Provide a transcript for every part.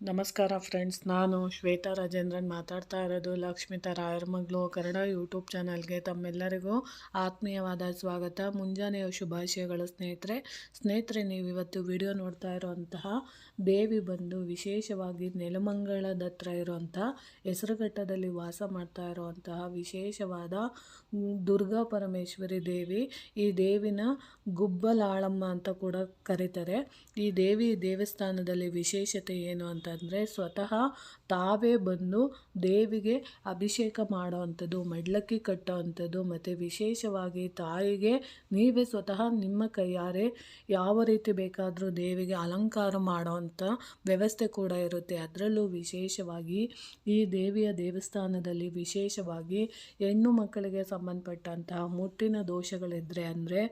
ನಮಸ್ಕಾರ ಫ್ರೆಂಡ್ಸ್, ನಾನು ಶ್ವೇತಾ ರಾಜೇಂದ್ರನ್ ಮಾತಾಡ್ತಾ ಇರೋದು ಲಕ್ಷ್ಮಿತಾ ರಾಯರ ಮಗಳು ಕನ್ನಡ ಯೂಟ್ಯೂಬ್ ಚಾನಲ್ಗೆ ತಮ್ಮೆಲ್ಲರಿಗೂ ಆತ್ಮೀಯವಾದ ಸ್ವಾಗತ. ಮುಂಜಾನೆಯ ಶುಭಾಶಯಗಳು ಸ್ನೇಹಿತರೆ. ಸ್ನೇಹಿತರೆ ನೀವು ಇವತ್ತು ವಿಡಿಯೋ ನೋಡ್ತಾ ಇರುವಂತಹ ದೇವಿ ಬಂದು ವಿಶೇಷವಾಗಿ ನೆಲಮಂಗಳದ ಹತ್ರ ಇರುವಂಥ ಹೆಸರುಘಟ್ಟದಲ್ಲಿ ವಾಸ ಮಾಡ್ತಾ ಇರುವಂತಹ ವಿಶೇಷವಾದ ದುರ್ಗಾ ಪರಮೇಶ್ವರಿ ದೇವಿ, ಈ ದೇವಿನ ಗುಬ್ಬಲಾಳಮ್ಮ ಅಂತ ಕೂಡ ಕರೀತಾರೆ. ಈ ದೇವಿ ದೇವಸ್ಥಾನದಲ್ಲಿ ವಿಶೇಷತೆ ಏನು ಅಂತಂದರೆ ಸ್ವತಃ ತಾವೇ ಬಂದು ದೇವಿಗೆ ಅಭಿಷೇಕ ಮಾಡೋವಂಥದ್ದು, ಮಡ್ಲಕ್ಕಿ ಕಟ್ಟೋವಂಥದ್ದು ಮತ್ತು ವಿಶೇಷವಾಗಿ ತಾಯಿಗೆ ನೀವೇ ಸ್ವತಃ ನಿಮ್ಮ ಕೈಯಾರೆ ಯಾವ ರೀತಿ ಬೇಕಾದರೂ ದೇವಿಗೆ ಅಲಂಕಾರ ಮಾಡೋವಂಥ ವ್ಯವಸ್ಥೆ ಕೂಡ ಇರುತ್ತೆ. ಅದರಲ್ಲೂ ವಿಶೇಷವಾಗಿ ಈ ದೇವಿಯ ದೇವಸ್ಥಾನದಲ್ಲಿ ವಿಶೇಷವಾಗಿ ಹೆಣ್ಣು ಮಕ್ಕಳಿಗೆ ಸಂಬಂಧಪಟ್ಟಂತಹ ಮುಟ್ಟಿನ ದೋಷಗಳಿದ್ದರೆ ಅಂದರೆ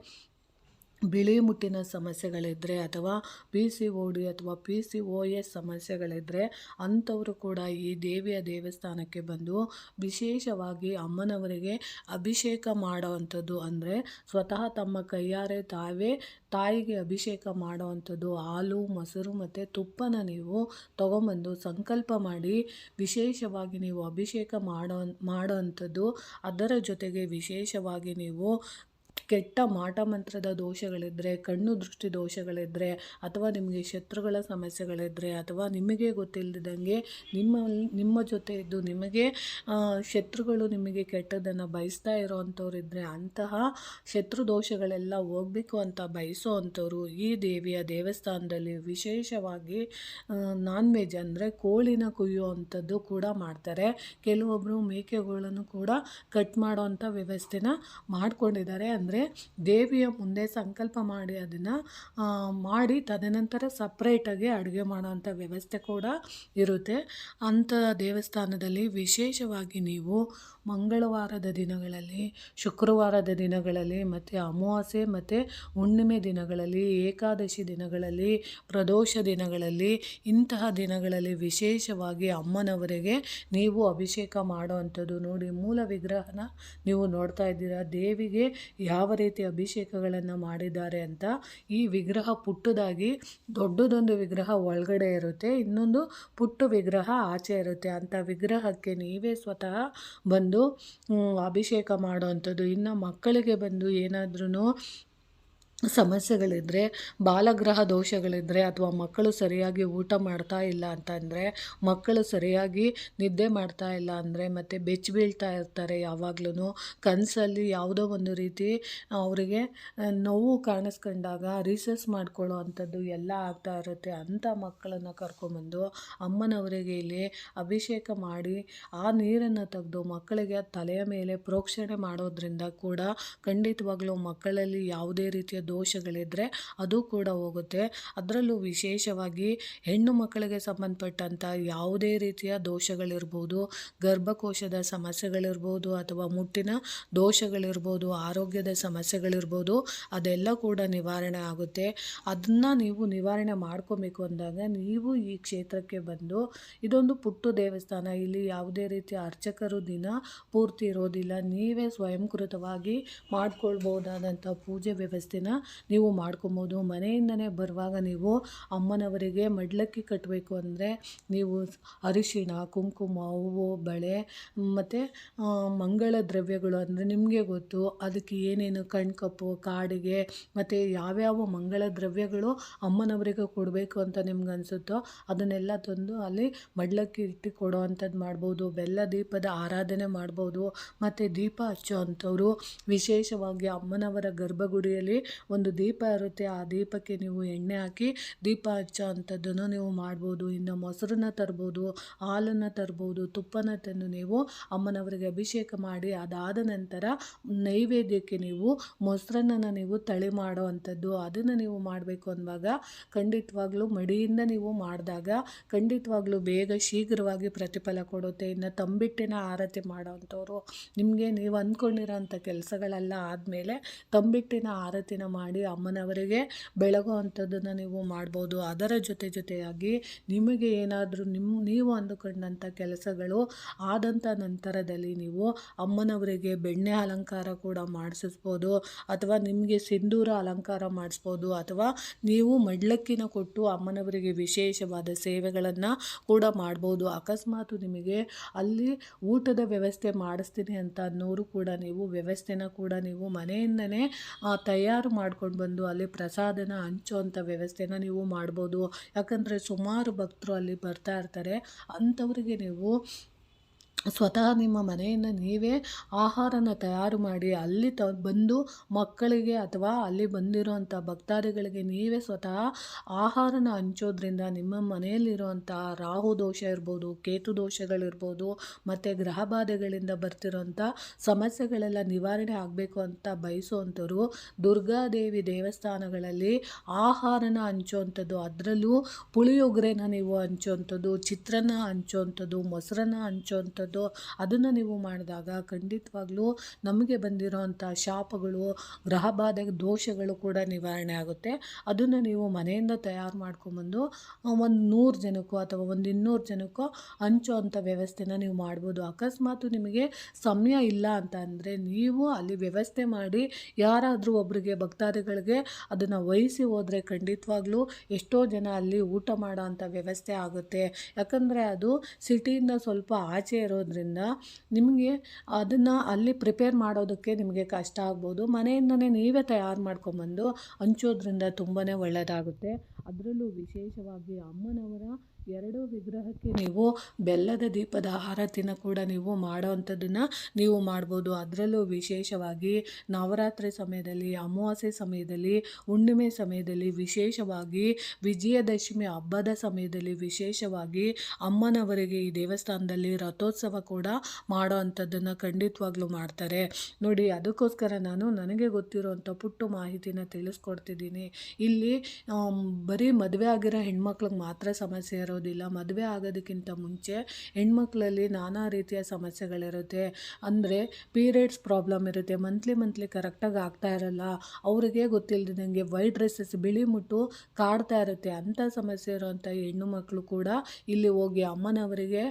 ಬಿಳಿ ಮುಟ್ಟಿನ ಸಮಸ್ಯೆಗಳಿದ್ದರೆ ಅಥವಾ ಪಿ ಸಿ ಓ ಡಿ ಅಥವಾ ಪಿ ಸಿ ಓ ಎಸ್ ಸಮಸ್ಯೆಗಳಿದ್ದರೆ ಅಂಥವರು ಕೂಡ ಈ ದೇವಿಯ ದೇವಸ್ಥಾನಕ್ಕೆ ಬಂದು ವಿಶೇಷವಾಗಿ ಅಮ್ಮನವರಿಗೆ ಅಭಿಷೇಕ ಮಾಡೋವಂಥದ್ದು ಅಂದರೆ ಸ್ವತಃ ತಮ್ಮ ಕೈಯಾರೆ ತಾವೇ ತಾಯಿಗೆ ಅಭಿಷೇಕ ಮಾಡೋವಂಥದ್ದು, ಹಾಲು, ಮೊಸರು ಮತ್ತು ತುಪ್ಪನ ನೀವು ತಗೊಂಬಂದು ಸಂಕಲ್ಪ ಮಾಡಿ ವಿಶೇಷವಾಗಿ ನೀವು ಅಭಿಷೇಕ ಮಾಡೋ ಮಾಡೋವಂಥದ್ದು ಅದರ ಜೊತೆಗೆ ವಿಶೇಷವಾಗಿ ನೀವು ಕೆಟ್ಟ ಮಾಟ ಮಂತ್ರದ ದೋಷಗಳಿದ್ದರೆ ಕಣ್ಣು ದೃಷ್ಟಿ ದೋಷಗಳಿದ್ದರೆ ಅಥವಾ ನಿಮಗೆ ಶತ್ರುಗಳ ಸಮಸ್ಯೆಗಳಿದ್ದರೆ ಅಥವಾ ನಿಮಗೆ ಗೊತ್ತಿಲ್ಲದಂಗೆ ನಿಮ್ಮ ನಿಮ್ಮ ಜೊತೆ ಇದ್ದು ನಿಮಗೆ ಶತ್ರುಗಳು ನಿಮಗೆ ಕೆಟ್ಟದನ್ನು ಬಯಸ್ತಾ ಇರೋವಂಥವ್ರಿದ್ದರೆ ಅಂತಹ ಶತ್ರು ದೋಷಗಳೆಲ್ಲ ಹೋಗಬೇಕು ಅಂತ ಬಯಸೋ ಅಂಥವ್ರು ಈ ದೇವಿಯ ದೇವಸ್ಥಾನದಲ್ಲಿ ವಿಶೇಷವಾಗಿ ನಾನ್ ವೆಜ್ ಅಂದರೆ ಕೋಳಿನ ಕುಯ್ಯುವಂಥದ್ದು ಕೂಡ ಮಾಡ್ತಾರೆ. ಕೆಲವೊಬ್ಬರು ಮೇಕೆಗಳನ್ನು ಕೂಡ ಕಟ್ ಮಾಡೋವಂಥ ವ್ಯವಸ್ಥೆನ ಮಾಡ್ಕೊಂಡಿದ್ದಾರೆ. ಅಂದರೆ ದೇವಿಯ ಮುಂದೆ ಸಂಕಲ್ಪ ಮಾಡಿ ಅದನ್ನು ಮಾಡಿ ತದನಂತರ ಸಪ್ರೇಟಾಗಿ ಅಡುಗೆ ಮಾಡೋವಂಥ ವ್ಯವಸ್ಥೆ ಕೂಡ ಇರುತ್ತೆ. ಅಂಥ ದೇವಸ್ಥಾನದಲ್ಲಿ ವಿಶೇಷವಾಗಿ ನೀವು ಮಂಗಳವಾರದ ದಿನಗಳಲ್ಲಿ, ಶುಕ್ರವಾರದ ದಿನಗಳಲ್ಲಿ ಮತ್ತು ಅಮಾವಾಸ್ಯೆ ಮತ್ತು ಹುಣ್ಣಿಮೆ ದಿನಗಳಲ್ಲಿ, ಏಕಾದಶಿ ದಿನಗಳಲ್ಲಿ, ಪ್ರದೋಷ ದಿನಗಳಲ್ಲಿ, ಇಂತಹ ದಿನಗಳಲ್ಲಿ ವಿಶೇಷವಾಗಿ ಅಮ್ಮನವರಿಗೆ ನೀವು ಅಭಿಷೇಕ ಮಾಡುವಂಥದ್ದು ನೋಡಿ. ಮೂಲ ವಿಗ್ರಹನ ನೀವು ನೋಡ್ತಾ ಇದ್ದೀರಾ. ದೇವಿಗೆ ಯಾವ ರೀತಿ ಅಭಿಷೇಕಗಳನ್ನು ಮಾಡಿದ್ದಾರೆ ಅಂತ ಈ ವಿಗ್ರಹ ಪುಟ್ಟದಾಗಿ ದೊಡ್ಡದೊಂದು ವಿಗ್ರಹ ಒಳಗಡೆ ಇರುತ್ತೆ. ಇನ್ನೊಂದು ಪುಟ್ಟ ವಿಗ್ರಹ ಆಚೆ ಇರುತ್ತೆ. ಅಂಥ ವಿಗ್ರಹಕ್ಕೆ ನೀವೇ ಸ್ವತಃ ಬಂದು ಅಭಿಷೇಕ ಮಾಡುವಂಥದ್ದು. ಇನ್ನು ಮಕ್ಕಳಿಗೆ ಬಂದು ಏನಾದ್ರೂ ಸಮಸ್ಯೆಗಳಿದ್ದರೆ ಬಾಲಗ್ರಹ ದೋಷಗಳಿದ್ದರೆ ಅಥವಾ ಮಕ್ಕಳು ಸರಿಯಾಗಿ ಊಟ ಮಾಡ್ತಾ ಇಲ್ಲ ಅಂತಂದರೆ, ಮಕ್ಕಳು ಸರಿಯಾಗಿ ನಿದ್ದೆ ಮಾಡ್ತಾ ಇಲ್ಲ ಅಂದರೆ, ಮತ್ತು ಬೆಚ್ಚಿ ಬೀಳ್ತಾ ಇರ್ತಾರೆ ಯಾವಾಗ್ಲೂ ಕನಸಲ್ಲಿ ಯಾವುದೋ ಒಂದು ರೀತಿ ಅವರಿಗೆ ನೋವು ಕಾಣಿಸ್ಕೊಂಡಾಗ ರಿಸರ್ಚ್ ಮಾಡ್ಕೊಳ್ಳೋ ಅಂಥದ್ದು ಎಲ್ಲ ಆಗ್ತಾ ಇರುತ್ತೆ ಅಂಥ ಮಕ್ಕಳನ್ನು ಕರ್ಕೊಂಬಂದು ಅಮ್ಮನವರಿಗೆ ಇಲ್ಲಿ ಅಭಿಷೇಕ ಮಾಡಿ, ಆ ನೀರನ್ನು ತೆಗೆದು ಮಕ್ಕಳಿಗೆ ತಲೆಯ ಮೇಲೆ ಪ್ರೋಕ್ಷಣೆ ಮಾಡೋದ್ರಿಂದ ಕೂಡ ಖಂಡಿತವಾಗ್ಲೂ ಮಕ್ಕಳಲ್ಲಿ ಯಾವುದೇ ರೀತಿಯ ದೋಷಗಳಿದ್ದರೆ ಅದು ಕೂಡ ಹೋಗುತ್ತೆ. ಅದರಲ್ಲೂ ವಿಶೇಷವಾಗಿ ಹೆಣ್ಣು ಮಕ್ಕಳಿಗೆ ಸಂಬಂಧಪಟ್ಟಂಥ ಯಾವುದೇ ರೀತಿಯ ದೋಷಗಳಿರ್ಬೋದು, ಗರ್ಭಕೋಶದ ಸಮಸ್ಯೆಗಳಿರ್ಬೋದು ಅಥವಾ ಮುಟ್ಟಿನ ದೋಷಗಳಿರ್ಬೋದು, ಆರೋಗ್ಯದ ಸಮಸ್ಯೆಗಳಿರ್ಬೋದು, ಅದೆಲ್ಲ ಕೂಡ ನಿವಾರಣೆ ಆಗುತ್ತೆ. ಅದನ್ನು ನೀವು ನಿವಾರಣೆ ಮಾಡ್ಕೊಬೇಕು ಅಂದಾಗ ನೀವು ಈ ಕ್ಷೇತ್ರಕ್ಕೆ ಬಂದು ಇದೊಂದು ಪುಟ್ಟು ದೇವಸ್ಥಾನ, ಇಲ್ಲಿ ಯಾವುದೇ ರೀತಿಯ ಅರ್ಚಕರು ದಿನ ಪೂರ್ತಿ ಇರೋದಿಲ್ಲ, ನೀವೇ ಸ್ವಯಂಕೃತವಾಗಿ ಮಾಡ್ಕೊಳ್ಬೋದಾದಂಥ ಪೂಜೆ ವ್ಯವಸ್ಥೆನ ನೀವು ಮಾಡ್ಕೊಬೋದು. ಮನೆಯಿಂದನೇ ಬರುವಾಗ ನೀವು ಅಮ್ಮನವರಿಗೆ ಮಡ್ಲಕ್ಕಿ ಕಟ್ಟಬೇಕು ಅಂದರೆ ನೀವು ಅರಿಶಿಣ, ಕುಂಕುಮ, ಹೂವು, ಬಳೆ, ಮತ್ತು ಮಂಗಳ ದ್ರವ್ಯಗಳು ಅಂದರೆ ನಿಮಗೆ ಗೊತ್ತು. ಅದಕ್ಕೆ ಏನೇನು ಕಣ್ಕಪ್ಪು ಕಾಡಿಗೆ, ಮತ್ತು ಯಾವ್ಯಾವ ಮಂಗಳ ದ್ರವ್ಯಗಳು ಅಮ್ಮನವರಿಗೆ ಕೊಡಬೇಕು ಅಂತ ನಿಮ್ಗೆ ಅನಿಸುತ್ತೋ ಅದನ್ನೆಲ್ಲ ತಂದು ಅಲ್ಲಿ ಮಡ್ಲಕ್ಕಿ ಇಟ್ಟು ಕೊಡೋ ಅಂಥದ್ದು ಮಾಡ್ಬೋದು. ಬೆಲ್ಲ ದೀಪದ ಆರಾಧನೆ ಮಾಡ್ಬೋದು. ಮತ್ತು ದೀಪ ಹಚ್ಚೋ ಅಂಥವ್ರು ವಿಶೇಷವಾಗಿ ಅಮ್ಮನವರ ಗರ್ಭಗುಡಿಯಲ್ಲಿ ಒಂದು ದೀಪ ಇರುತ್ತೆ, ಆ ದೀಪಕ್ಕೆ ನೀವು ಎಣ್ಣೆ ಹಾಕಿ ದೀಪ ಹಚ್ಚೋ ಅಂಥದ್ದನ್ನು ನೀವು ಮಾಡ್ಬೋದು. ಇನ್ನು ಮೊಸರನ್ನ ತರ್ಬೋದು, ಹಾಲನ್ನು ತರ್ಬೋದು, ತುಪ್ಪನ ತಂದು ನೀವು ಅಮ್ಮನವರಿಗೆ ಅಭಿಷೇಕ ಮಾಡಿ ಅದಾದ ನಂತರ ನೈವೇದ್ಯಕ್ಕೆ ನೀವು ಮೊಸರನ್ನ ನೀವು ತಳಿ ಮಾಡೋ ಅಂಥದ್ದು ಅದನ್ನು ನೀವು ಮಾಡಬೇಕು ಅನ್ನುವಾಗ ಖಂಡಿತವಾಗ್ಲೂ ಮಡಿಯಿಂದ ನೀವು ಮಾಡಿದಾಗ ಖಂಡಿತವಾಗ್ಲೂ ಬೇಗ ಶೀಘ್ರವಾಗಿ ಪ್ರತಿಫಲ ಕೊಡುತ್ತೆ. ಇನ್ನು ತಂಬಿಟ್ಟಿನ ಆರತಿ ಮಾಡೋವಂಥವ್ರು ನಿಮಗೆ ನೀವು ಅಂದ್ಕೊಂಡಿರೋಂಥ ಕೆಲಸಗಳೆಲ್ಲ ಆದಮೇಲೆ ತಂಬಿಟ್ಟಿನ ಆರತಿನ ಮಾಡಿ ಅಮ್ಮನವರಿಗೆ ಬೆಳಗುವಂಥದ್ದನ್ನು ನೀವು ಮಾಡ್ಬೋದು. ಅದರ ಜೊತೆ ಜೊತೆಯಾಗಿ ನಿಮಗೆ ಏನಾದರೂ ನಿಮ್ಮ ನೀವು ಅಂದುಕೊಂಡಂಥ ಕೆಲಸಗಳು ಆದಂಥ ನಂತರದಲ್ಲಿ ನೀವು ಅಮ್ಮನವರಿಗೆ ಬೆಣ್ಣೆ ಅಲಂಕಾರ ಕೂಡ ಮಾಡಿಸಿಸ್ಬೋದು ಅಥವಾ ನಿಮಗೆ ಸಿಂಧೂರ ಅಲಂಕಾರ ಮಾಡಿಸ್ಬೋದು ಅಥವಾ ನೀವು ಮಡ್ಲಕ್ಕಿನ ಕೊಟ್ಟು ಅಮ್ಮನವರಿಗೆ ವಿಶೇಷವಾದ ಸೇವೆಗಳನ್ನು ಕೂಡ ಮಾಡ್ಬೋದು. ಅಕಸ್ಮಾತ್ ನಿಮಗೆ ಅಲ್ಲಿ ಊಟದ ವ್ಯವಸ್ಥೆ ಮಾಡಿಸ್ತೀನಿ ಅಂತ ಅನ್ನೋರು ಕೂಡ ನೀವು ವ್ಯವಸ್ಥೆನ ಕೂಡ ನೀವು ಮನೆಯಿಂದನೇ ತಯಾರು ತಯಾರು ಮಾಡ್ಕೊಂಡು ಬಂದು ಅಲ್ಲಿ ಪ್ರಸಾದನ ಹಂಚೋವಂಥ ವ್ಯವಸ್ಥೆನ ನೀವು ಮಾಡ್ಬೋದು. ಯಾಕಂದರೆ ಸುಮಾರು ಭಕ್ತರು ಅಲ್ಲಿ ಬರ್ತಾ ಇರ್ತಾರೆ. ಅಂಥವ್ರಿಗೆ ನೀವು ಸ್ವತಃ ನಿಮ್ಮ ಮನೆಯನ್ನು ನೀವೇ ಆಹಾರನ ತಯಾರು ಮಾಡಿ ಅಲ್ಲಿ ತ, ಬಂದು ಮಕ್ಕಳಿಗೆ ಅಥವಾ ಅಲ್ಲಿ ಬಂದಿರೋಂಥ ಭಕ್ತಾದಿಗಳಿಗೆ ನೀವೇ ಸ್ವತಃ ಆಹಾರನ ಹಂಚೋದ್ರಿಂದ ನಿಮ್ಮ ಮನೆಯಲ್ಲಿರುವಂಥ ರಾಹು ದೋಷ ಇರ್ಬೋದು, ಕೇತು ದೋಷಗಳಿರ್ಬೋದು, ಮತ್ತು ಗ್ರಹ ಬಾಧೆಗಳಿಂದ ಸಮಸ್ಯೆಗಳೆಲ್ಲ ನಿವಾರಣೆ ಆಗಬೇಕು ಅಂತ ಬಯಸುವಂಥವ್ರು ದುರ್ಗಾದೇವಿ ದೇವಸ್ಥಾನಗಳಲ್ಲಿ ಆಹಾರನ ಹಂಚುವಂಥದ್ದು, ಅದರಲ್ಲೂ ಪುಳಿಯೋಗರೆನ ನೀವು ಹಂಚುವಂಥದ್ದು, ಚಿತ್ರಾನ್ನ ಹಂಚುವಂಥದ್ದು, ಮೊಸರನ್ನ ಹಂಚುವಂಥದ್ದು ಅದನ್ನು ನೀವು ಮಾಡಿದಾಗ ಖಂಡಿತವಾಗ್ಲೂ ನಮಗೆ ಬಂದಿರೋವಂಥ ಶಾಪಗಳು ಗ್ರಹಬಾಧೆ ದೋಷಗಳು ಕೂಡ ನಿವಾರಣೆ ಆಗುತ್ತೆ. ಅದನ್ನು ನೀವು ಮನೆಯಿಂದ ತಯಾರು ಮಾಡ್ಕೊಂಬಂದು ಒಂದು ನೂರು ಜನಕ್ಕೋ ಅಥವಾ ಒಂದು ಇನ್ನೂರು ಜನಕ್ಕೋ ಅಂಥ ವ್ಯವಸ್ಥೆನ ನೀವು ಮಾಡ್ಬೋದು. ಅಕಸ್ಮಾತ್ ನಿಮಗೆ ಸಮಯ ಇಲ್ಲ ಅಂತ ಅಂದರೆ ನೀವು ಅಲ್ಲಿ ವ್ಯವಸ್ಥೆ ಮಾಡಿ ಯಾರಾದರೂ ಒಬ್ಬರಿಗೆ ಭಕ್ತಾದಿಗಳಿಗೆ ಅದನ್ನು ವಹಿಸಿ ಹೋದರೆ ಖಂಡಿತವಾಗ್ಲೂ ಎಷ್ಟೋ ಜನ ಅಲ್ಲಿ ಊಟ ಮಾಡೋ ವ್ಯವಸ್ಥೆ ಆಗುತ್ತೆ. ಯಾಕಂದರೆ ಅದು ಸಿಟಿಯಿಂದ ಸ್ವಲ್ಪ ಆಚೆ ಇರೋದ್ರಿಂದ ನಿಮಗೆ ಅದನ್ನು ಅಲ್ಲಿ ಪ್ರಿಪೇರ್ ಮಾಡೋದಕ್ಕೆ ನಿಮಗೆ ಕಷ್ಟ ಆಗ್ಬೋದು. ಮನೆಯಿಂದನೇ ನೀವೇ ತಯಾರು ಮಾಡ್ಕೊಂಬಂದು ಹಂಚೋದ್ರಿಂದ ತುಂಬಾ ಒಳ್ಳೆಯದಾಗುತ್ತೆ ಅದರಲ್ಲೂ ವಿಶೇಷವಾಗಿ ಅಮ್ಮನವರ ಎರಡು ವಿಗ್ರಹಕ್ಕೆ ನೀವು ಬೆಲ್ಲದ ದೀಪದ ಆರತಿನ ಕೂಡ ನೀವು ಮಾಡೋವಂಥದ್ದನ್ನು ನೀವು ಮಾಡ್ಬೋದು. ಅದರಲ್ಲೂ ವಿಶೇಷವಾಗಿ ನವರಾತ್ರಿ ಸಮಯದಲ್ಲಿ, ಅಮಾವಾಸ್ಯೆ ಸಮಯದಲ್ಲಿ, ಹುಣ್ಣಿಮೆ ಸಮಯದಲ್ಲಿ ವಿಶೇಷವಾಗಿ ವಿಜಯದಶಮಿ ಹಬ್ಬದ ಸಮಯದಲ್ಲಿ ವಿಶೇಷವಾಗಿ ಅಮ್ಮನವರಿಗೆ ಈ ದೇವಸ್ಥಾನದಲ್ಲಿ ರಥೋತ್ಸವ ಕೂಡ ಮಾಡೋ ಅಂಥದ್ದನ್ನು ಖಂಡಿತವಾಗ್ಲೂ ಮಾಡ್ತಾರೆ. ನೋಡಿ, ಅದಕ್ಕೋಸ್ಕರ ನಾನು ನನಗೆ ಗೊತ್ತಿರೋವಂಥ ಪುಟ್ಟು ಮಾಹಿತಿನ ತಿಳಿಸ್ಕೊಡ್ತಿದ್ದೀನಿ. ಇಲ್ಲಿ ಬರೀ ಮದುವೆ ಆಗಿರೋ ಹೆಣ್ಮಕ್ಳಿಗೆ ಮಾತ್ರ ಸಮಸ್ಯೆ ಇರೋದಿಲ್ಲ. ಮದುವೆ ಆಗೋದಕ್ಕಿಂತ ಮುಂಚೆ ಹೆಣ್ಮಕ್ಳಲ್ಲಿ ನಾನಾ ರೀತಿಯ ಸಮಸ್ಯೆಗಳಿರುತ್ತೆ. ಅಂದರೆ ಪೀರಿಯಡ್ಸ್ ಪ್ರಾಬ್ಲಮ್ ಇರುತ್ತೆ. ಮಂತ್ಲಿ ಮಂತ್ಲಿ ಕರೆಕ್ಟಾಗಿ ಆಗ್ತಾ ಇರಲ್ಲ. ಅವರಿಗೆ ಗೊತ್ತಿಲ್ಲದಂಗೆ ವೈಟ್ ಡ್ರೆಸ್ಸಸ್ ಬಿಳಿ ಮುಟ್ಟು ಕಾಡ್ತಾ ಇರುತ್ತೆ. ಅಂಥ ಸಮಸ್ಯೆ ಇರೋವಂಥ ಹೆಣ್ಣು ಮಕ್ಕಳು ಕೂಡ ಇಲ್ಲಿ ಹೋಗಿ ಅಮ್ಮನವರಿಗೆ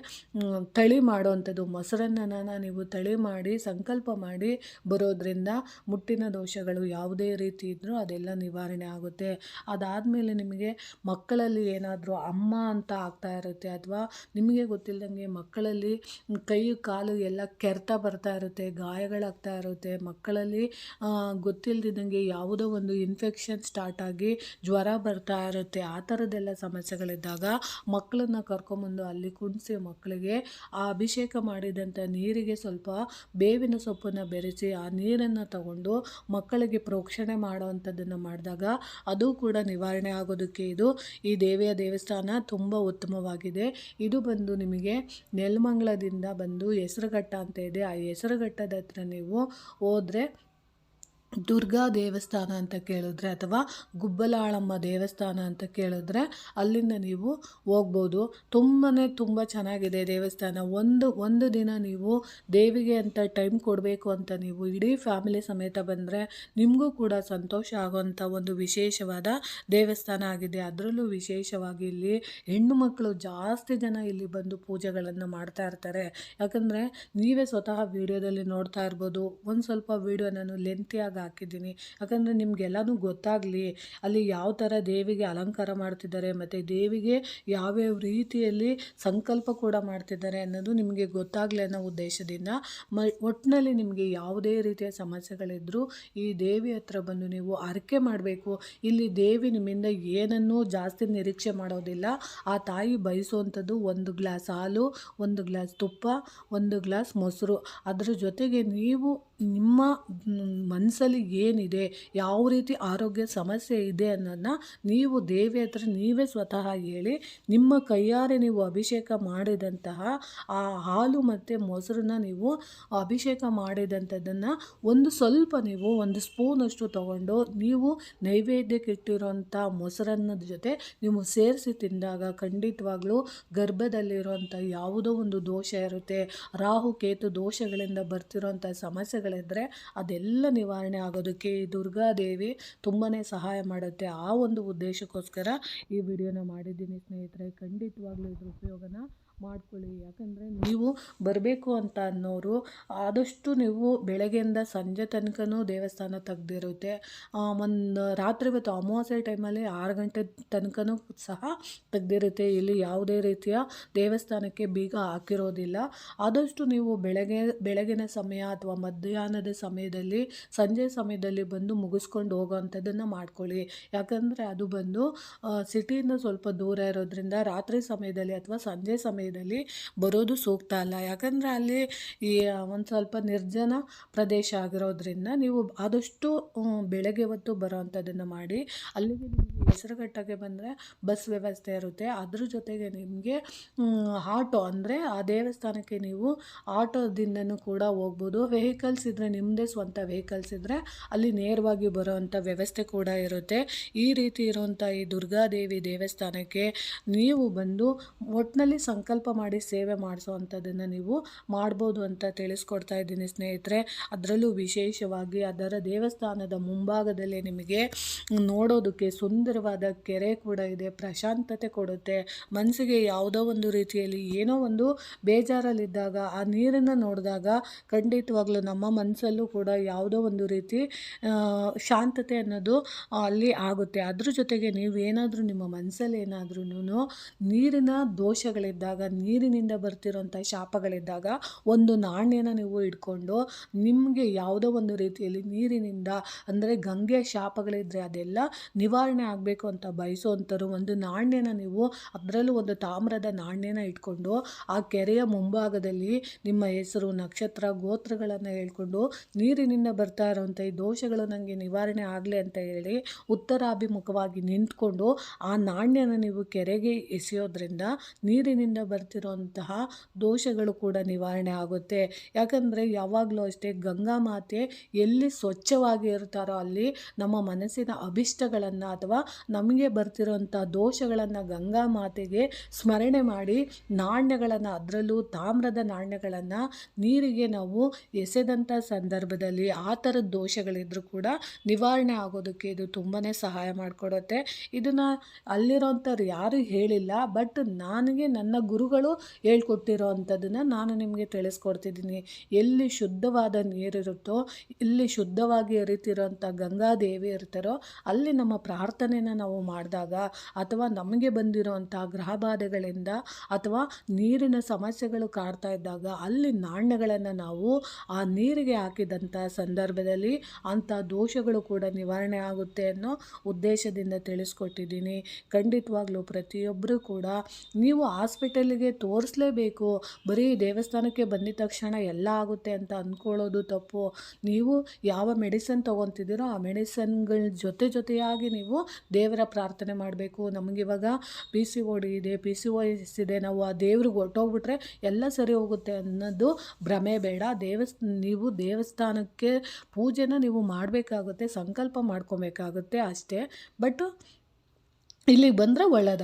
ತಳಿ ಮಾಡುವಂಥದ್ದು. ಮೊಸರನ್ನನ ನೀವು ತಳಿ ಮಾಡಿ, ಸಂಕಲ್ಪ ಮಾಡಿ ಬರೋದ್ರಿಂದ ಮುಟ್ಟಿನ ದೋಷಗಳು ಯಾವುದೇ ರೀತಿ ಇದ್ದರೂ ಅದೆಲ್ಲ ನಿವಾರಣೆ ಆಗುತ್ತೆ. ಅದಾದಮೇಲೆ ನಿಮಗೆ ಮಕ್ಕಳಲ್ಲಿ ಏನಾದರೂ ಅಮ್ಮ ಅಂತ ಆಗ್ತಾ ಇರುತ್ತೆ ಅಥವಾ ನಿಮಗೆ ಗೊತ್ತಿಲ್ಲದಂಗೆ ಮಕ್ಕಳಲ್ಲಿ ಕೈ, ಕಾಲು ಎಲ್ಲ ಕೆರೆತ ಬರ್ತಾ ಇರುತ್ತೆ, ಗಾಯಗಳಾಗ್ತಾ ಇರುತ್ತೆ. ಮಕ್ಕಳಲ್ಲಿ ಗೊತ್ತಿಲ್ಲದಿದ್ದಂಗೆ ಯಾವುದೋ ಒಂದು ಇನ್ಫೆಕ್ಷನ್ ಸ್ಟಾರ್ಟ್ ಆಗಿ ಜ್ವರ ಬರ್ತಾ ಇರುತ್ತೆ. ಆ ಥರದ್ದೆಲ್ಲ ಸಮಸ್ಯೆಗಳಿದ್ದಾಗ ಮಕ್ಕಳನ್ನ ಕರ್ಕೊಂಬಂದು ಅಲ್ಲಿ ಕುಣಿಸಿ ಮಕ್ಕಳಿಗೆ ಆ ಅಭಿಷೇಕ ಮಾಡಿದಂಥ ನೀರಿಗೆ ಸ್ವಲ್ಪ ಬೇವಿನ ಸೊಪ್ಪನ್ನು ಬೆರೆಸಿ ಆ ನೀರನ್ನು ತಗೊಂಡು ಮಕ್ಕಳಿಗೆ ಪ್ರೋಕ್ಷಣೆ ಮಾಡೋವಂಥದ್ದನ್ನು ಮಾಡಿದಾಗ ಅದು ಕೂಡ ನಿವಾರಣೆ ಆಗೋದಕ್ಕೆ ಇದು ಈ ದೇವಿಯ ದೇವಸ್ಥಾನ ತುಂಬ ಉತ್ತಮವಾಗಿದೆ. ಇದು ಬಂದು ನಿಮಗೆ ನೆಲಮಂಗಲದಿಂದ ಬಂದು ಹೆಸರುಘಟ್ಟ ಅಂತ ಇದೆ. ಆ ಹೆಸರುಘಟ್ಟದ ಹತ್ರ ನೀವು ಹೋದರೆ ದುರ್ಗಾ ದೇವಸ್ಥಾನ ಅಂತ ಕೇಳಿದ್ರೆ ಅಥವಾ ಗುಬ್ಬಲಾಳಮ್ಮ ದೇವಸ್ಥಾನ ಅಂತ ಕೇಳಿದ್ರೆ ಅಲ್ಲಿಂದ ನೀವು ಹೋಗ್ಬೋದು. ತುಂಬಾ ತುಂಬ ಚೆನ್ನಾಗಿದೆ ದೇವಸ್ಥಾನ. ಒಂದು ಒಂದು ದಿನ ನೀವು ದೇವಿಗೆ ಅಂತ ಟೈಮ್ ಕೊಡಬೇಕು ಅಂತ ನೀವು ಇಡೀ ಫ್ಯಾಮಿಲಿ ಸಮೇತ ಬಂದರೆ ನಿಮಗೂ ಕೂಡ ಸಂತೋಷ ಆಗುವಂಥ ಒಂದು ವಿಶೇಷವಾದ ದೇವಸ್ಥಾನ ಆಗಿದೆ. ಅದರಲ್ಲೂ ವಿಶೇಷವಾಗಿ ಇಲ್ಲಿ ಹೆಣ್ಣು ಮಕ್ಕಳು ಜಾಸ್ತಿ ಜನ ಇಲ್ಲಿ ಬಂದು ಪೂಜೆಗಳನ್ನು ಮಾಡ್ತಾ ಇರ್ತಾರೆ. ಯಾಕಂದರೆ ನೀವೇ ಸ್ವತಃ ವಿಡಿಯೋದಲ್ಲಿ ನೋಡ್ತಾ ಇರ್ಬೋದು. ಒಂದು ಸ್ವಲ್ಪ ವಿಡಿಯೋ ನಾನು ಲೆಂತಿಯಾಗಿ ಹಾಕಿದ್ದೀನಿ. ಯಾಕಂದರೆ ನಿಮಗೆಲ್ಲನೂ ಗೊತ್ತಾಗಲಿ, ಅಲ್ಲಿ ಯಾವ ಥರ ದೇವಿಗೆ ಅಲಂಕಾರ ಮಾಡ್ತಿದ್ದಾರೆ ಮತ್ತು ದೇವಿಗೆ ಯಾವ್ಯಾವ ರೀತಿಯಲ್ಲಿ ಸಂಕಲ್ಪ ಕೂಡ ಮಾಡ್ತಿದ್ದಾರೆ ಅನ್ನೋದು ನಿಮಗೆ ಗೊತ್ತಾಗಲಿ ಅನ್ನೋ ಉದ್ದೇಶದಿಂದ ಮ ಒಟ್ಟಿನಲ್ಲಿ ನಿಮಗೆ ಯಾವುದೇ ರೀತಿಯ ಸಮಸ್ಯೆಗಳಿದ್ದರೂ ಈ ದೇವಿ ಹತ್ರ ಬಂದು ನೀವು ಹರಕೆ ಮಾಡಬೇಕು. ಇಲ್ಲಿ ದೇವಿ ನಿಮ್ಮಿಂದ ಏನನ್ನೂ ಜಾಸ್ತಿ ನಿರೀಕ್ಷೆ ಮಾಡೋದಿಲ್ಲ. ಆ ತಾಯಿ ಬಯಸುವಂಥದ್ದು ಒಂದು ಗ್ಲಾಸ್ ಹಾಲು, ಒಂದು ಗ್ಲಾಸ್ ತುಪ್ಪ, ಒಂದು ಗ್ಲಾಸ್ ಮೊಸರು. ಅದರ ಜೊತೆಗೆ ನೀವು ನಿಮ್ಮ ಮನಸ್ಸಲ್ಲಿ ಏನಿದೆ, ಯಾವ ರೀತಿ ಆರೋಗ್ಯ ಸಮಸ್ಯೆ ಇದೆ ಅನ್ನೋದನ್ನ ನೀವು ದೇವಿ ಹತ್ರ ನೀವೇ ಸ್ವತಃ ಹೇಳಿ, ನಿಮ್ಮ ಕೈಯಾರೆ ನೀವು ಅಭಿಷೇಕ ಮಾಡಿದಂತಹ ಆ ಹಾಲು ಮತ್ತು ಮೊಸರನ್ನ ನೀವು ಅಭಿಷೇಕ ಮಾಡಿದಂಥದ್ದನ್ನು ಒಂದು ಸ್ವಲ್ಪ ನೀವು ಒಂದು ಸ್ಪೂನಷ್ಟು ತಗೊಂಡು ನೀವು ನೈವೇದ್ಯಕ್ಕೆ ಇಟ್ಟಿರೋಂಥ ಮೊಸರನ್ನದ ಜೊತೆ ನೀವು ಸೇರಿಸಿ ತಿಂದಾಗ ಖಂಡಿತವಾಗ್ಲೂ ಗರ್ಭದಲ್ಲಿರುವಂಥ ಯಾವುದೋ ಒಂದು ದೋಷ ಇರುತ್ತೆ, ರಾಹು, ಕೇತು ದೋಷಗಳಿಂದ ಬರ್ತಿರೋಂಥ ಸಮಸ್ಯೆಗಳು ಸಮಸ್ಯೆಗಳಿದ್ದರೆ ಅದೆಲ್ಲ ನಿವಾರಣೆ ಆಗೋದಕ್ಕೆ ಈ ದುರ್ಗಾದೇವಿ ತುಂಬಾ ಸಹಾಯ ಮಾಡುತ್ತೆ. ಆ ಒಂದು ಉದ್ದೇಶಕ್ಕೋಸ್ಕರ ಈ ವಿಡಿಯೋನ ಮಾಡಿದ್ದೀನಿ ಸ್ನೇಹಿತರೆ. ಖಂಡಿತವಾಗ್ಲೂ ಇದ್ರ ಉಪಯೋಗನ ಮಾಡ್ಕೊಳ್ಳಿ. ಯಾಕಂದರೆ ನೀವು ಬರಬೇಕು ಅಂತ ಅನ್ನೋರು ಆದಷ್ಟು ನೀವು ಬೆಳಗ್ಗೆಯಿಂದ ಸಂಜೆ ತನಕನೂ ದೇವಸ್ಥಾನ ತೆಗ್ದಿರುತ್ತೆ. ಒಂದು ರಾತ್ರಿ ಹೊತ್ತು ಅಮಾವಾಸ್ಯೆ ಟೈಮಲ್ಲಿ ಆರು ಗಂಟೆ ತನಕನೂ ಸಹ ತೆಗ್ದಿರುತ್ತೆ. ಇಲ್ಲಿ ಯಾವುದೇ ರೀತಿಯ ದೇವಸ್ಥಾನಕ್ಕೆ ಬೀಗ ಹಾಕಿರೋದಿಲ್ಲ. ಆದಷ್ಟು ನೀವು ಬೆಳಗ್ಗೆ, ಬೆಳಗಿನ ಸಮಯ ಅಥವಾ ಮಧ್ಯಾಹ್ನದ ಸಮಯದಲ್ಲಿ, ಸಂಜೆ ಸಮಯದಲ್ಲಿ ಬಂದು ಮುಗಿಸ್ಕೊಂಡು ಹೋಗೋವಂಥದ್ದನ್ನು ಮಾಡ್ಕೊಳ್ಳಿ. ಯಾಕಂದರೆ ಅದು ಬಂದು ಸಿಟಿಯಿಂದ ಸ್ವಲ್ಪ ದೂರ ಇರೋದ್ರಿಂದ ರಾತ್ರಿ ಸಮಯದಲ್ಲಿ ಅಥವಾ ಸಂಜೆ ಸಮಯದಲ್ಲಿ ಬರೋದು ಸೂಕ್ತ ಅಲ್ಲ. ಯಾಕಂದರೆ ಅಲ್ಲಿ ಈ ಒಂದು ಸ್ವಲ್ಪ ನಿರ್ಜನ ಪ್ರದೇಶ ಆಗಿರೋದ್ರಿಂದ ನೀವು ಆದಷ್ಟು ಬೆಳಗ್ಗೆ ಹೊತ್ತು ಬರೋವಂಥದ್ದನ್ನು ಮಾಡಿ, ಅಲ್ಲಿಗೆ ನಿಮಗೆ ಹೆಸರುಘಟ್ಟಕ್ಕೆ ಬಂದರೆ ಬಸ್ ವ್ಯವಸ್ಥೆ ಇರುತ್ತೆ. ಅದ್ರ ಜೊತೆಗೆ ನಿಮಗೆ ಆಟೋ ಅಂದರೆ ಆ ದೇವಸ್ಥಾನಕ್ಕೆ ನೀವು ಆಟೋದಿಂದನೂ ಕೂಡ ಹೋಗ್ಬೋದು. ವೆಹಿಕಲ್ಸ್ ಇದ್ದರೆ ನಿಮ್ಮದೇ ಸ್ವಂತ ವೆಹಿಕಲ್ಸ್ ಇದ್ದರೆ ಅಲ್ಲಿ ನೇರವಾಗಿ ಬರೋವಂಥ ವ್ಯವಸ್ಥೆ ಕೂಡ ಇರುತ್ತೆ. ಈ ರೀತಿ ಇರುವಂಥ ಈ ದುರ್ಗಾದೇವಿ ದೇವಸ್ಥಾನಕ್ಕೆ ನೀವು ಬಂದು ಒಟ್ಟಿನಲ್ಲಿ ಸಂಕಲ್ಪ ಮಾಡಿ ಸೇವೆ ಮಾಡಿಸುವಂಥದ್ದನ್ನು ನೀವು ಮಾಡ್ಬೋದು ಅಂತ ತಿಳಿಸ್ಕೊಡ್ತಾ ಇದ್ದೀನಿ ಸ್ನೇಹಿತರೆ. ಅದರಲ್ಲೂ ವಿಶೇಷವಾಗಿ ಅದರ ದೇವಸ್ಥಾನದ ಮುಂಭಾಗದಲ್ಲಿ ನಿಮಗೆ ನೋಡೋದಕ್ಕೆ ಸುಂದರವಾದ ಕೆರೆ ಕೂಡ ಇದೆ. ಪ್ರಶಾಂತತೆ ಕೊಡುತ್ತೆ. ಮನಸ್ಸಿಗೆ ಯಾವುದೋ ಒಂದು ರೀತಿಯಲ್ಲಿ ಏನೋ ಒಂದು ಬೇಜಾರಲ್ಲಿದ್ದಾಗ ಆ ನೀರನ್ನು ನೋಡಿದಾಗ ಖಂಡಿತವಾಗ್ಲೂ ನಮ್ಮ ಮನಸ್ಸಲ್ಲೂ ಕೂಡ ಯಾವುದೋ ಒಂದು ರೀತಿ ಶಾಂತತೆ ಅನ್ನೋದು ಅಲ್ಲಿ ಆಗುತ್ತೆ. ಅದ್ರ ಜೊತೆಗೆ ನೀವೇನಾದರೂ ನಿಮ್ಮ ಮನಸ್ಸಲ್ಲಿ ಏನಾದ್ರೂ ನೀರಿನ ದೋಷಗಳಿದ್ದಾಗ ನೀರಿನಿಂದ ಬರ್ತಿರೋಂಥ ಶಾಪಗಳಿದ್ದಾಗ ಒಂದು ನಾಣ್ಯನ ನೀವು ಇಟ್ಕೊಂಡು ನಿಮಗೆ ಯಾವುದೋ ಒಂದು ರೀತಿಯಲ್ಲಿ ನೀರಿನಿಂದ, ಅಂದರೆ ಗಂಗೆ ಶಾಪಗಳಿದ್ದರೆ ಅದೆಲ್ಲ ನಿವಾರಣೆ ಆಗಬೇಕು ಅಂತ ಬಯಸುವಂಥರು ಒಂದು ನಾಣ್ಯನ ನೀವು ಅದರಲ್ಲೂ ಒಂದು ತಾಮ್ರದ ನಾಣ್ಯನ ಇಟ್ಕೊಂಡು ಆ ಕೆರೆಯ ಮುಂಭಾಗದಲ್ಲಿ ನಿಮ್ಮ ಹೆಸರು, ನಕ್ಷತ್ರ, ಗೋತ್ರಗಳನ್ನು ಹೇಳ್ಕೊಂಡು ನೀರಿನಿಂದ ಬರ್ತಾ ಇರೋವಂಥ ಈ ದೋಷಗಳು ನನಗೆ ನಿವಾರಣೆ ಆಗಲಿ ಅಂತ ಹೇಳಿ ಉತ್ತರಾಭಿಮುಖವಾಗಿ ನಿಂತ್ಕೊಂಡು ಆ ನಾಣ್ಯನ ನೀವು ಕೆರೆಗೆ ಎಸೆಯೋದ್ರಿಂದ ನೀರಿನಿಂದ ಬರ್ತಿರೋಂತಹ ದೋಷಗಳು ಕೂಡ ನಿವಾರಣೆ ಆಗುತ್ತೆ. ಯಾಕಂದರೆ ಯಾವಾಗಲೂ ಅಷ್ಟೇ ಗಂಗಾ ಮಾತೆ ಎಲ್ಲಿ ಸ್ವಚ್ಛವಾಗಿ ಇರ್ತಾರೋ ಅಲ್ಲಿ ನಮ್ಮ ಮನಸ್ಸಿನ ಅಭಿಷ್ಟಗಳನ್ನು ಅಥವಾ ನಮಗೆ ಬರ್ತಿರೋಂಥ ದೋಷಗಳನ್ನು ಗಂಗಾ ಮಾತೆಗೆ ಸ್ಮರಣೆ ಮಾಡಿ ನಾಣ್ಯಗಳನ್ನು ಅದರಲ್ಲೂ ತಾಮ್ರದ ನಾಣ್ಯಗಳನ್ನು ನೀರಿಗೆ ನಾವು ಎಸೆದಂಥ ಸಂದರ್ಭದಲ್ಲಿ ಆ ಥರದ ದೋಷಗಳಿದ್ರೂ ಕೂಡ ನಿವಾರಣೆ ಆಗೋದಕ್ಕೆ ಇದು ತುಂಬಾ ಸಹಾಯ ಮಾಡಿಕೊಡುತ್ತೆ. ಇದನ್ನು ಅಲ್ಲಿರೋಂಥವ್ರು ಯಾರೂ ಹೇಳಿಲ್ಲ, ಬಟ್ ನನಗೆ ನನ್ನ ಗುರುಗಳು ಹೇಳ್ಕೊಟ್ಟಿರೋ ಅಂಥದ್ದನ್ನು ನಾನು ನಿಮಗೆ ತಿಳಿಸ್ಕೊಡ್ತಿದ್ದೀನಿ. ಎಲ್ಲಿ ಶುದ್ಧವಾದ ನೀರಿರುತ್ತೋ, ಇಲ್ಲಿ ಶುದ್ಧವಾಗಿ ಹರಿತಿರೋಂಥ ಗಂಗಾದೇವಿ ಇರ್ತಾರೋ, ಅಲ್ಲಿ ನಮ್ಮ ಪ್ರಾರ್ಥನೆನ ನಾವು ಮಾಡಿದಾಗ ಅಥವಾ ನಮಗೆ ಬಂದಿರೋಂಥ ಗ್ರಹಬಾಧೆಗಳಿಂದ ಅಥವಾ ನೀರಿನ ಸಮಸ್ಯೆಗಳು ಕಾಡ್ತಾ ಇದ್ದಾಗ ಅಲ್ಲಿ ನಾಣ್ಯಗಳನ್ನು ನಾವು ಆ ನೀರಿಗೆ ಹಾಕಿದಂಥ ಸಂದರ್ಭದಲ್ಲಿ ಅಂಥ ದೋಷಗಳು ಕೂಡ ನಿವಾರಣೆ ಆಗುತ್ತೆ ಅನ್ನೋ ಉದ್ದೇಶದಿಂದ ತಿಳಿಸ್ಕೊಟ್ಟಿದ್ದೀನಿ. ಖಂಡಿತವಾಗ್ಲೂ ಪ್ರತಿಯೊಬ್ಬರೂ ಕೂಡ ನೀವು ಹಾಸ್ಪಿಟಲ್ಗೆ ತೋರಿಸ್ಲೇಬೇಕು. ಬರೀ ದೇವಸ್ಥಾನಕ್ಕೆ ಬಂದಿದ್ದ ತಕ್ಷಣ ಎಲ್ಲ ಆಗುತ್ತೆ ಅಂತ ಅಂದ್ಕೊಳ್ಳೋದು ತಪ್ಪು. ನೀವು ಯಾವ ಮೆಡಿಸನ್ ತೊಗೊತಿದ್ದೀರೋ ಆ ಮೆಡಿಸನ್ಗಳ ಜೊತೆ ಜೊತೆಯಾಗಿ ನೀವು ದೇವರ ಪ್ರಾರ್ಥನೆ ಮಾಡಬೇಕು. ನಮಗಿವಾಗ ಪಿ ಸಿ ಡಿ ಇದೆ ಪಿ ಸಿ ಓ ಎಸ್ ಇದೆ. ನಾವು ಆ ದೇವ್ರಿಗೆ ಹೊರಟೋಗ್ಬಿಟ್ರೆ ಎಲ್ಲ ಸರಿ ಹೋಗುತ್ತೆ ಅನ್ನೋದು ಭ್ರಮೆ ಬೇಡ. ದೇವಸ್, ನೀವು ದೇವಸ್ಥಾನಕ್ಕೆ ಪೂಜೆನ ನೀವು ಮಾಡಬೇಕಾಗುತ್ತೆ, ಸಂಕಲ್ಪ ಮಾಡ್ಕೊಬೇಕಾಗುತ್ತೆ ಅಷ್ಟೇ. ಬಟ್ ಇಲ್ಲಿಗೆ ಬಂದರೆ ಒಳ್ಳೆಯದಾಗ